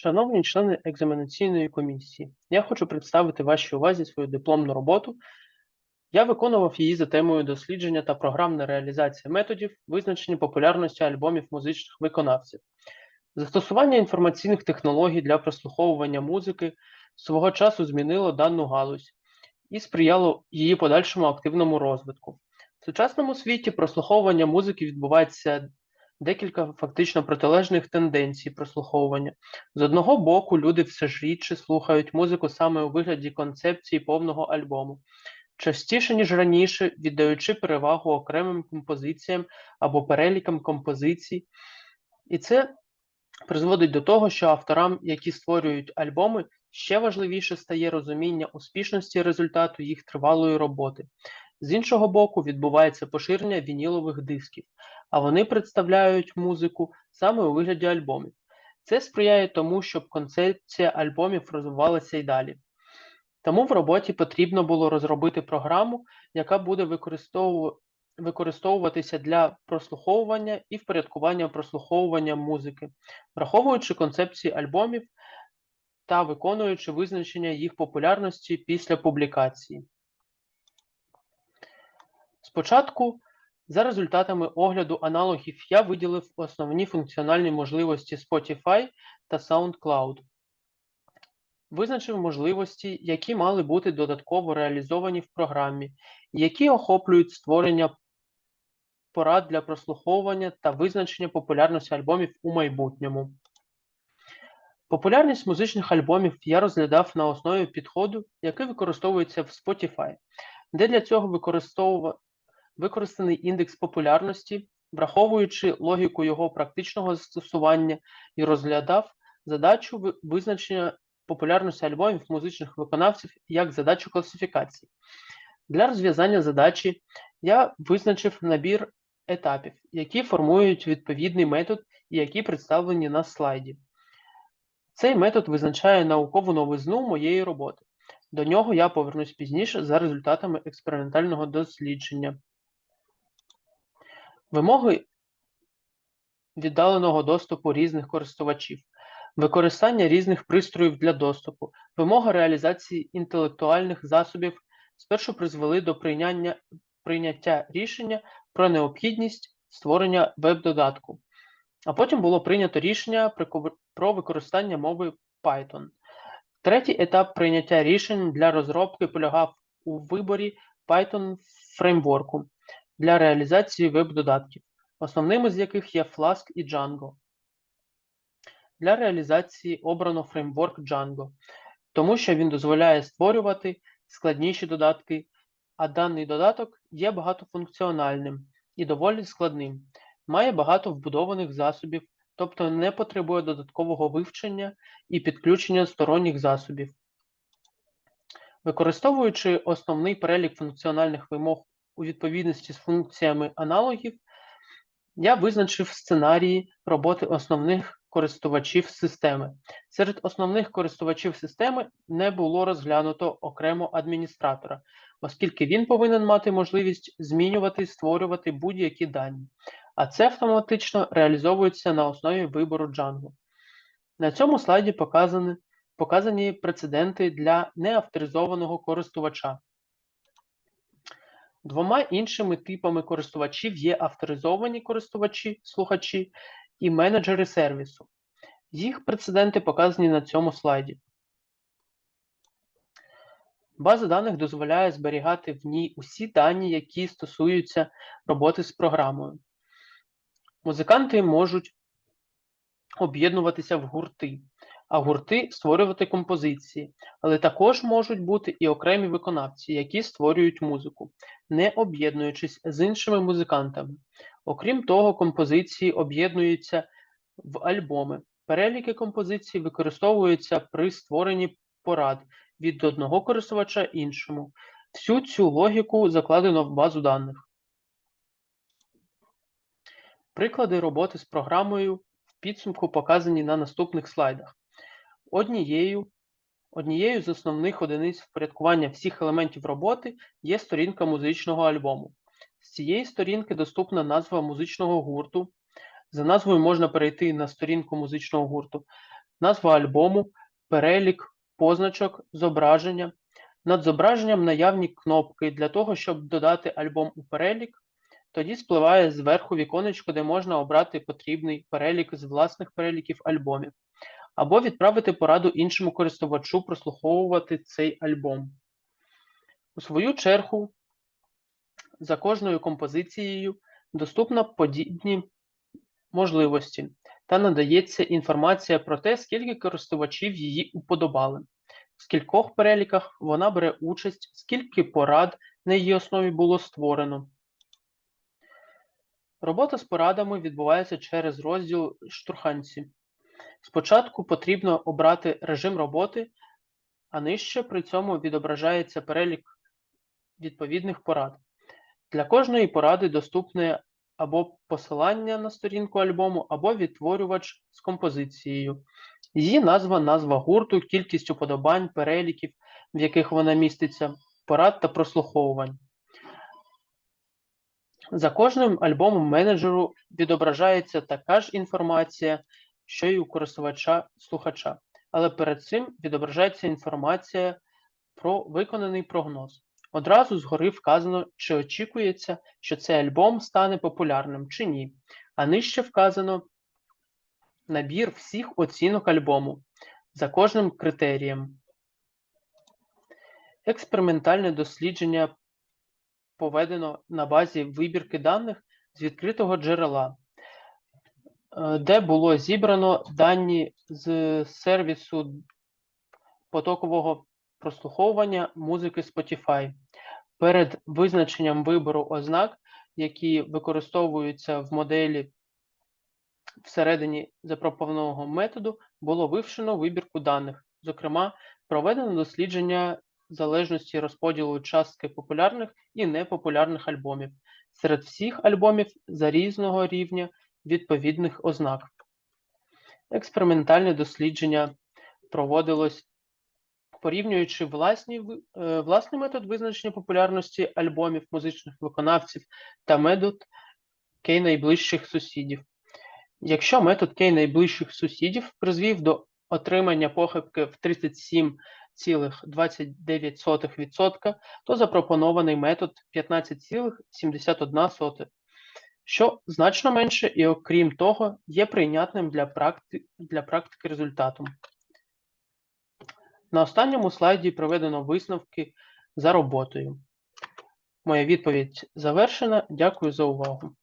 Шановні члени екзаменаційної комісії, я хочу представити вашій увазі свою дипломну роботу. Я виконував її за темою дослідження та програмна реалізація методів визначення популярності альбомів музичних виконавців. Застосування інформаційних технологій для прослуховування музики свого часу змінило дану галузь і сприяло її подальшому активному розвитку. В сучасному світі прослуховування музики відбувається декілька фактично протилежних тенденцій прослуховування. З одного боку, люди все ж рідше слухають музику саме у вигляді концепції повного альбому, частіше, ніж раніше, віддаючи перевагу окремим композиціям або перелікам композицій. І це призводить до того, що авторам, які створюють альбоми, ще важливіше стає розуміння успішності результату їх тривалої роботи. З іншого боку, відбувається поширення вінілових дисків, а вони представляють музику саме у вигляді альбомів. Це сприяє тому, щоб концепція альбомів розвивалася й далі. Тому в роботі потрібно було розробити програму, яка буде використову- використовуватися для прослуховування і впорядкування прослуховування музики, враховуючи концепції альбомів та виконуючи визначення їх популярності після публікації. Спочатку, за результатами огляду аналогів, я виділив основні функціональні можливості Spotify та SoundCloud. Визначив можливості, які мали бути додатково реалізовані в програмі, які охоплюють створення порад для прослуховування та визначення популярності альбомів у майбутньому. Популярність музичних альбомів я розглядав на основі підходу, який використовується в Spotify, де для цього використовува- використаний індекс популярності, враховуючи логіку його практичного застосування, і розглядав задачу визначення популярності альбомів музичних виконавців як задачу класифікації. Для розв'язання задачі я визначив набір етапів, які формують відповідний метод і які представлені на слайді. Цей метод визначає наукову новизну моєї роботи. До нього я повернусь пізніше за результатами експериментального дослідження. Вимоги віддаленого доступу різних користувачів, використання різних пристроїв для доступу, вимога реалізації інтелектуальних засобів спершу призвели до прийняття, прийняття рішення про необхідність створення веб-додатку, а потім було прийнято рішення про використання мови Python. Третій етап прийняття рішень для розробки полягав у виборі Python фреймворку для реалізації веб-додатків, основними з яких є Flask і Django. Для реалізації обрано фреймворк Django, тому що він дозволяє створювати складніші додатки, а даний додаток є багатофункціональним і доволі складним, має багато вбудованих засобів, тобто не потребує додаткового вивчення і підключення сторонніх засобів. Використовуючи основний перелік функціональних вимог у відповідності з функціями аналогів, я визначив сценарії роботи основних користувачів системи. Серед основних користувачів системи не було розглянуто окремо адміністратора, оскільки він повинен мати можливість змінювати і створювати будь-які дані, а це автоматично реалізовується на основі вибору Django. На цьому слайді показані, показані прецеденти для неавторизованого користувача. Двома іншими типами користувачів є авторизовані користувачі, слухачі і менеджери сервісу. Їх прецеденти показані на цьому слайді. База даних дозволяє зберігати в ній усі дані, які стосуються роботи з програмою. Музиканти можуть об'єднуватися в гурти, а гурти створювати композиції, але також можуть бути і окремі виконавці, які створюють музику, не об'єднуючись з іншими музикантами. Окрім того, композиції об'єднуються в альбоми. Переліки композицій використовуються при створенні порад від одного користувача іншому. Всю цю логіку закладено в базу даних. Приклади роботи з програмою в підсумку показані на наступних слайдах. Однією, однією з основних одиниць впорядкування всіх елементів роботи є сторінка музичного альбому. З цієї сторінки доступна назва музичного гурту. За назвою можна перейти на сторінку музичного гурту, назва альбому, перелік позначок, зображення. Над зображенням наявні кнопки для того, щоб додати альбом у перелік. Тоді спливає зверху віконечко, де можна обрати потрібний перелік з власних переліків альбомів, або відправити пораду іншому користувачу прослуховувати цей альбом. У свою чергу, за кожною композицією доступно подібні можливості та надається інформація про те, скільки користувачів її уподобали, в скількох переліках вона бере участь, скільки порад на її основі було створено. Робота з порадами відбувається через розділ штурханці. Спочатку потрібно обрати режим роботи, а нижче при цьому відображається перелік відповідних порад. Для кожної поради доступне або посилання на сторінку альбому, або відтворювач з композицією. Її назва, назва гурту, кількість уподобань, переліків, в яких вона міститься, порад та прослуховувань. За кожним альбомом менеджеру відображається така ж інформація, що й у користувача слухача, але перед цим відображається інформація про виконаний прогноз. Одразу згори вказано, чи очікується, що цей альбом стане популярним чи ні, а нижче вказано набір всіх оцінок альбому за кожним критерієм. Експериментальне дослідження поведено на базі вибірки даних з відкритого джерела, де було зібрано дані з сервісу потокового прослуховування музики Spotify. Перед визначенням вибору ознак, які використовуються в моделі всередині запропонованого методу, було вивчено вибірку даних. Зокрема, проведено дослідження залежності розподілу частки популярних і непопулярних альбомів серед всіх альбомів за різного рівня відповідних ознак. Експериментальне дослідження проводилось порівнюючи власні, е, власний метод визначення популярності альбомів музичних виконавців та метод кей найближчих сусідів. Якщо метод кей найближчих сусідів призвів до отримання похибки в 37,29%, то запропонований метод 15,71%, що значно менше і, окрім того, є прийнятним для, практи... для практики результатом. На останньому слайді проведено висновки за роботою. Моя відповідь завершена. Дякую за увагу.